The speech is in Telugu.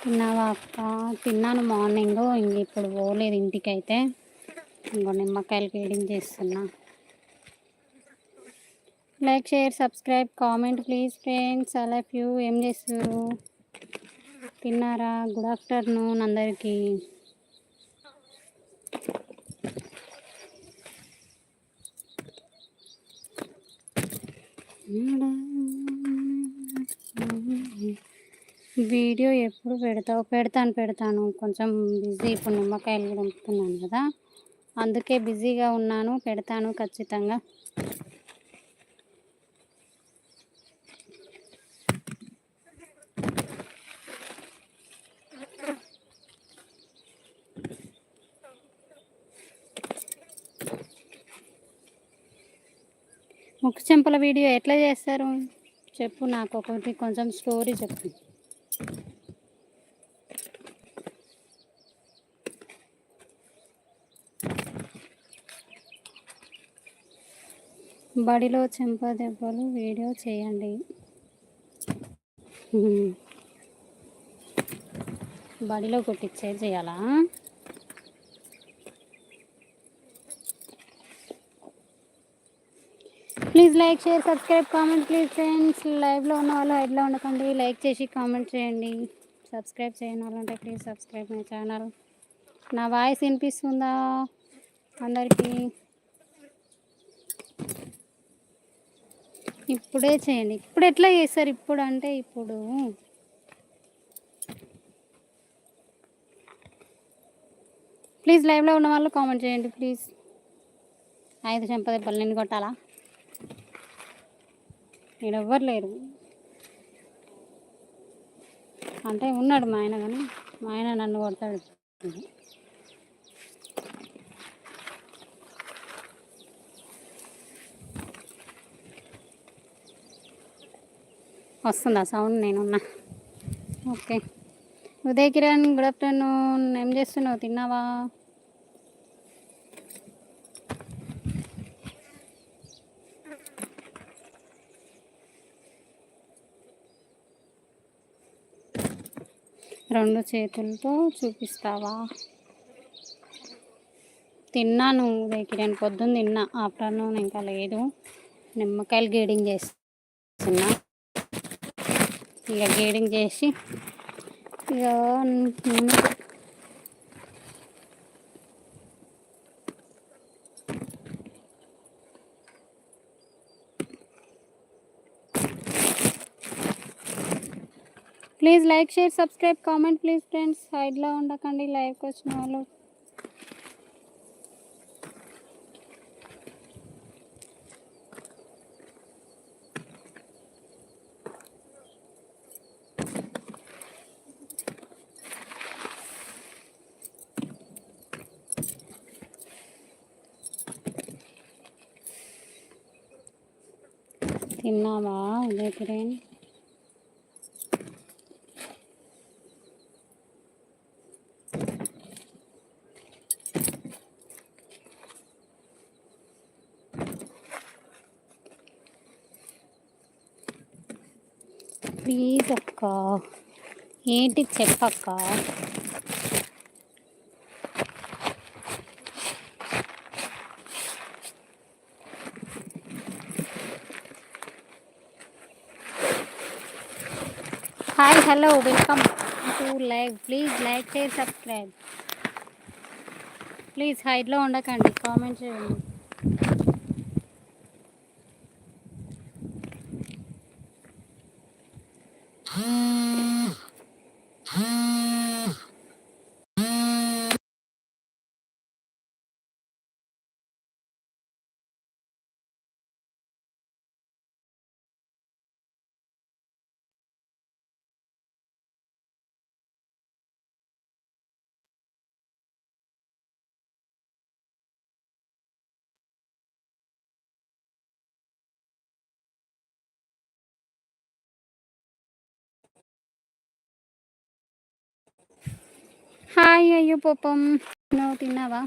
తిన్నావా అక్క? తిన్నాను మార్నింగ్. ఇంక ఇప్పుడు పోలేదు ఇంటికైతే. ఇంకో నిమ్మకాయలు ఫీడింగ్ చేస్తున్నా. Like share subscribe comment please friends. అలా ఫ్యూ యూ. ఏం చేస్తారు తిన్నారా? గుడ్ ఆఫ్టర్నూన్ అందరికీ. వీడియో ఎప్పుడు పెడతావు? పెడతాను పెడతాను. కొంచెం బిజీ. ఇప్పుడు నిమ్మకాయలు కూడా ఉంటున్నాను కదా. అందుకే బిజీగా ఉన్నాను. పెడతాను ఖచ్చితంగా. ముక్కు చెంపల వీడియో ఎట్లా చేస్తారు? చెప్పు నాకు ఒకటి కొంచెం స్టోరీ చెప్పు. బడిలో చెంప దెబ్బలు వీడియో చేయండి. బడిలో కొట్టించే చేయాలా? Please like share subscribe comment please friends లైవ్లో ఉన్న వాళ్ళు హైడ్లో ఉండకండి. లైక్ చేసి కామెంట్ చేయండి. సబ్స్క్రైబ్ చేయని వాళ్ళంటే ప్లీజ్ సబ్స్క్రైబ్ మై ఛానల్ నా వాయిస్ వినిపిస్తుందా? అందరికీ? ఇప్పుడే చేయండి. ఇప్పుడు ఎట్లా చేస్తారు? ఇప్పుడు అంటే ఇప్పుడు. ప్లీజ్ లైవ్లో ఉన్న వాళ్ళు కామెంట్ చేయండి ప్లీజ్ ఐదు చెంపదెబ్బలు నేను కొట్టాలా? నేను ఎవ్వరు లేరు. అంటే ఉన్నాడు మా ఆయన కానీ మా ఆయన నన్ను కొడతాడు. వస్తుందా సౌండ్? నేనున్నా. Okay. Uday Kiran good afternoon ఏం చేస్తున్నావు? తిన్నావా? రెండు చేతులతో చూపిస్తావా? తిన్నాను ఉదయ్ కిరణ్ పొద్దున్న తిన్నా. ఆఫ్టర్నూన్ ఇంకా లేదు. నిమ్మకాయలు గేడింగ్ చేస్తున్నా. ఇక గేడింగ్ చేసి ఇక please like share subscribe comment please friends సైడ్లో ఉండకండి లైవ్కి వచ్చిన వాళ్ళు. తిన్నావా ఉదయకిరణ్ ప్లీజ్ అక్క. ఏంటి చెప్పక్క? Hi hello welcome to live please like share subscribe please హైడ్లో ఉండకండి కామెంట్ చేయండి హాయ్ అయ్యో పాపం. నువ్వు తిన్నావా?